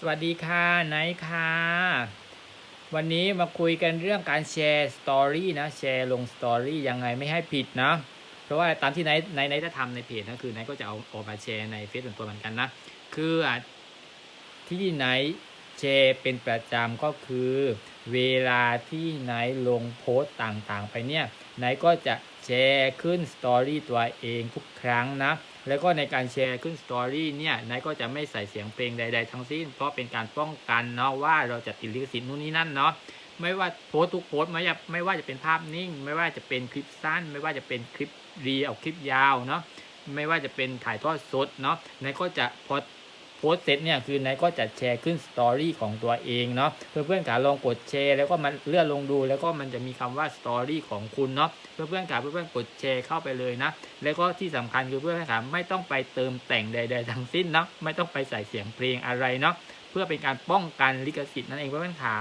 สวัสดีค่ะไนท์ค่ะ วันนี้มาคุยกันเรื่องการแชร์สตอรี่นะ แชร์ลงสตอรี่ยังไงไม่ให้ผิดนะ เพราะว่าตามที่ไนท์ไนท์ไนท์จะทำในเพจนะคือไนท์ก็จะเอาออกมาแชร์ในเฟซส่วนตัวเหมือนกันนะ คือที่ไนท์ แชร์เป็นประจำก็คือ เวลาที่ไนลงโพสต์ต่างๆ ไปเนี่ยไนก็จะแชร์ขึ้นสตอรี่ตัวเองทุกครั้งนะ แล้วก็ในการแชร์ขึ้นสตอรี่เนี่ยนายก็จะไม่ใส่เสียงเพลงใด ๆ ทั้งสิ้น เพราะเป็นการป้องกันเนาะว่าเราจะติดลิขสิทธิ์นู่นนี่นั่นเนาะไม่ว่าโพสต์ทุกโพสต์ไม่ว่าไม่ว่าจะเป็นภาพนิ่ง ไม่ว่าจะเป็นคลิปสั้น ไม่ว่าจะเป็นคลิปรีเอาคลิปยาวเนาะไม่ว่าจะเป็นถ่ายทอดสดเนาะนายก็จะพอ โพสต์เสร็จเนี่ยคือไหนก็จะแชร์ขึ้นสตอรี่ของตัวเองเนาะเพื่อนๆขาลองกดแชร์แล้วก็มันเลื่อนลงดู แล้วก็มันจะมีคำว่าสตอรี่ของคุณเนาะเพื่อนๆขาเพื่อนๆกดแชร์เข้าไปเลยนะแล้วก็ที่สำคัญคือเพื่อนๆขาไม่ต้องไปเติมแต่งใด ๆ ทั้งสิ้นเนาะไม่ต้องไปใส่เสียงเพลงอะไรเนาะเพื่อเป็นการป้องกันลิขสิทธิ์นั่นเองเพื่อนๆขา